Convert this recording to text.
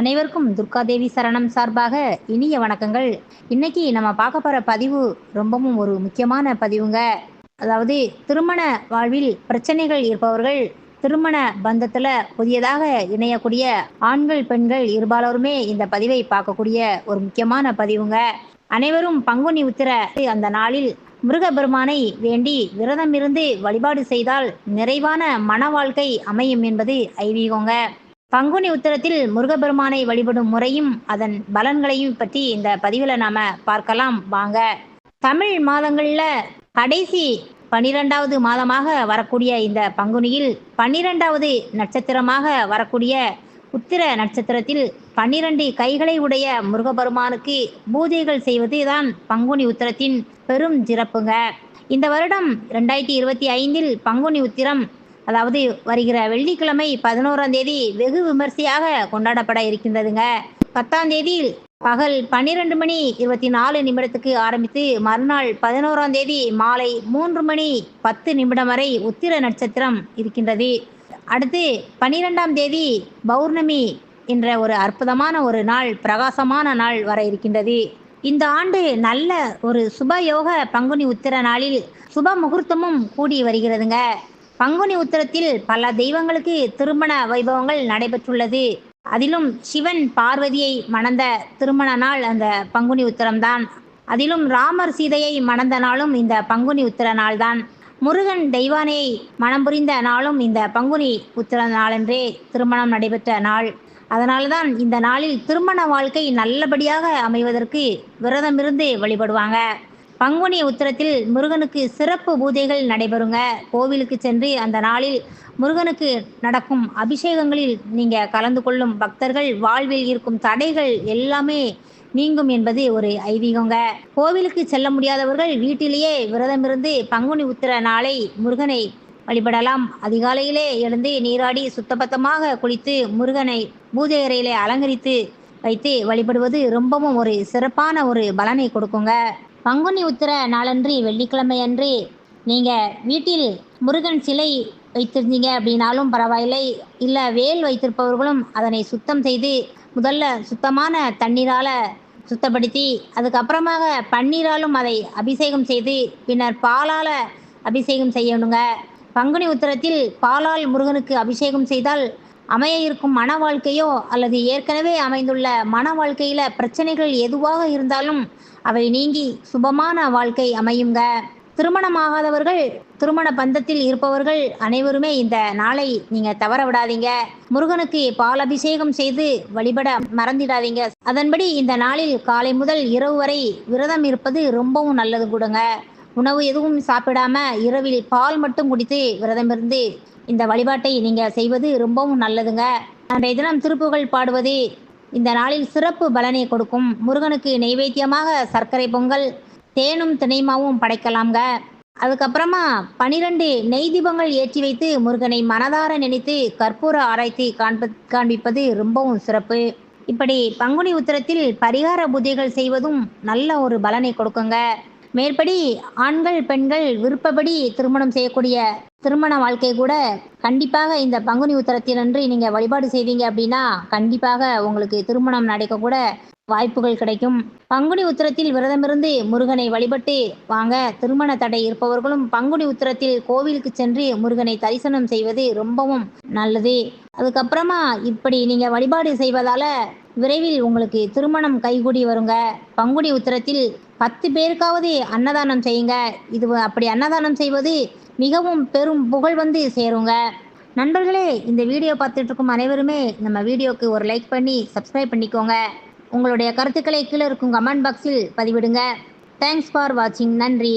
அனைவருக்கும் துர்காதேவி சரணம் சார்பாக இனிய வணக்கங்கள். இன்னைக்கு நம்ம பார்க்க போகிற பதிவு ரொம்பவும் ஒரு முக்கியமான பதிவுங்க. அதாவது திருமண வாழ்வில் பிரச்சனைகள் இருப்பவர்கள் திருமண பந்தத்தில் புதியதாக இணையக்கூடிய ஆண்கள் பெண்கள் இருபாலருமே இந்த பதிவை பார்க்கக்கூடிய ஒரு முக்கியமான பதிவுங்க. அனைவரும் பங்குனி உத்திர அந்த நாளில் முருகபெருமானை வேண்டி விரதம் இருந்து வழிபாடு செய்தால் நிறைவான மன வாழ்க்கை அமையும் என்பது ஐதீகங்க. பங்குனி உத்திரத்தில் முருகபெருமானை வழிபடும் முறையும் அதன் பலன்களையும் பற்றி இந்த பதிவில் நாம பார்க்கலாம். வாங்க. தமிழ் மாதங்களில் கடைசி பனிரெண்டாவது மாதமாக வரக்கூடிய இந்த பங்குனியில் பன்னிரெண்டாவது நட்சத்திரமாக வரக்கூடிய உத்திர நட்சத்திரத்தில் பன்னிரண்டு கைகளை உடைய முருகபெருமானுக்கு பூஜைகள் செய்வது தான் பங்குனி உத்திரத்தின் பெரும் சிறப்புங்க. இந்த வருடம் ரெண்டாயிரத்தி இருபத்தி ஐந்தில் பங்குனி உத்திரம் அதாவது வருகிற வெள்ளிக்கிழமை பதினோராம் தேதி வெகு விமர்சையாக கொண்டாடப்பட இருக்கின்றதுங்க. பத்தாம் தேதி பகல் பன்னிரெண்டு மணி இருபத்தி நாலு நிமிடத்துக்கு ஆரம்பித்து மறுநாள் பதினோராம் தேதி மாலை மூன்று மணி பத்து நிமிடம் வரை உத்திர நட்சத்திரம் இருக்கின்றது. அடுத்து பன்னிரெண்டாம் தேதி பௌர்ணமி என்ற ஒரு அற்புதமான ஒரு நாள் பிரகாசமான நாள் வர இருக்கின்றது. இந்த ஆண்டு நல்ல ஒரு சுப யோக பங்குனி உத்திர நாளில் சுப முகூர்த்தமும் கூடி வருகிறதுங்க. பங்குனி உத்திரத்தில் பல தெய்வங்களுக்கு திருமண வைபவங்கள் நடைபெற்றுள்ளது. அதிலும் சிவன் பார்வதியை மணந்த திருமண நாள் அந்த பங்குனி உத்தரம்தான். அதிலும் ராமர் சீதையை மணந்த நாளும் இந்த பங்குனி உத்திர நாள்தான். முருகன் தெய்வானையை மனம் புரிந்த நாளும் இந்த பங்குனி உத்திர நாளென்றே திருமணம் நடைபெற்ற நாள். அதனால்தான் இந்த நாளில் திருமண வாழ்க்கை நல்லபடியாக அமைவதற்கு விரதமிருந்து வழிபடுவாங்க. பங்குனி உத்திரத்தில் முருகனுக்கு சிறப்பு பூஜைகள் நடைபெறுங்க. கோவிலுக்கு சென்று அந்த நாளில் முருகனுக்கு நடக்கும் அபிஷேகங்களில் நீங்கள் கலந்து கொள்ளும் பக்தர்கள் வாழ்வில் இருக்கும் தடைகள் எல்லாமே நீங்கும் என்பது ஒரு ஐதீகங்க. கோவிலுக்கு செல்ல முடியாதவர்கள் வீட்டிலேயே விரதமிருந்து பங்குனி உத்திர நாளை முருகனை வழிபடலாம். அதிகாலையிலே எழுந்து நீராடி சுத்தபத்தமாக குளித்து முருகனை பூஜை அறையிலே அலங்கரித்து வைத்து வழிபடுவது ரொம்பவும் ஒரு சிறப்பான ஒரு பலனை கொடுக்குங்க. பங்குனி உத்திர நாளன்று வெள்ளிக்கிழமை அன்று நீங்கள் வீட்டில் முருகன் சிலை வைத்திருந்தீங்க அப்படின்னாலும் பரவாயில்லை. இல்லை வேல் வைத்திருப்பவர்களும் அதனை சுத்தம் செய்து முதல்ல சுத்தமான தண்ணீரால் சுத்தப்படுத்தி அதுக்கப்புறமாக பன்னீராலும் அதை அபிஷேகம் செய்து பின்னர் பாலால் அபிஷேகம் செய்யணுங்க. பங்குனி உத்திரத்தில் பாலால் முருகனுக்கு அபிஷேகம் செய்தால் அமைய இருக்கும் மன வாழ்க்கையோ அல்லது ஏற்கனவே அமைந்துள்ள மன வாழ்க்கையில் பிரச்சனைகள் எதுவாக இருந்தாலும் அவை நீங்கி சுபமான வாழ்க்கை அமையுங்க. திருமணமாகாதவர்கள் திருமண பந்தத்தில் இருப்பவர்கள் அனைவருமே இந்த நாளை நீங்கள் தவற விடாதீங்க. முருகனுக்கு பால் அபிஷேகம் செய்து வழிபட மறந்திடாதீங்க. அதன்படி இந்த நாளில் காலை முதல் இரவு வரை விரதம் இருப்பது ரொம்பவும் நல்லது கூடுங்க. உணவு எதுவும் சாப்பிடாம இரவில் பால் மட்டும் குடித்து விரதமிருந்து இந்த வழிபாட்டை நீங்கள் செய்வது ரொம்பவும் நல்லதுங்க. அன்றைய தினம் திருப்புகள் பாடுவது இந்த நாளில் சிறப்பு பலனை கொடுக்கும். முருகனுக்கு நெய்வேத்தியமாக சர்க்கரை பொங்கல் தேனும் திணைமாவும் படைக்கலாம்ங்க. அதுக்கப்புறமா பனிரெண்டு நெய் தீபங்கள் ஏற்றி வைத்து முருகனை மனதார நினைத்து கற்பூர ஆராய்ச்சி காண்ப காண்பிப்பது ரொம்பவும் சிறப்பு. இப்படி பங்குனி உத்திரத்தில் பரிகார பூஜைகள் செய்வதும் நல்ல ஒரு பலனை கொடுக்குங்க. மேற்படி ஆண்கள் பெண்கள் விருப்பப்படி திருமணம் செய்யக்கூடிய திருமண வாழ்க்கை கூட கண்டிப்பாக இந்த பங்குனி உத்தரத்தினன்று நீங்கள் வழிபாடு செய்வீங்க அப்படின்னா கண்டிப்பாக உங்களுக்கு திருமணம் நடக்க கூட வாய்ப்புகள் கிடைக்கும். பங்குனி உத்திரத்தில் விரதமிருந்து முருகனை வழிபட்டு வாங்க திருமண தடை இருப்பவர்களும் பங்குனி உத்திரத்தில் கோவிலுக்கு சென்று முருகனை தரிசனம் செய்வது ரொம்பவும் நல்லது. அதுக்கப்புறமா இப்படி நீங்கள் வழிபாடு செய்வதால விரைவில் உங்களுக்கு திருமணம் கைகூடி வருங்க. பங்குனி உத்திரத்தில் பத்து பேருக்காவது அன்னதானம் செய்யுங்க. இது அப்படி அன்னதானம் செய்வது மிகவும் பெரும் புகழ் வந்து சேருங்க. நண்பர்களே இந்த வீடியோ பார்த்துட்டு இருக்கும் அனைவருமே நம்ம வீடியோக்கு ஒரு லைக் பண்ணி சப்ஸ்கிரைப் பண்ணிக்கோங்க. உங்களுடைய கருத்துக்களை கீழே இருக்கும் கமெண்ட் பாக்ஸில் பதிவிடுங்க. தேங்க்ஸ் ஃபார் வாட்சிங் நன்றி.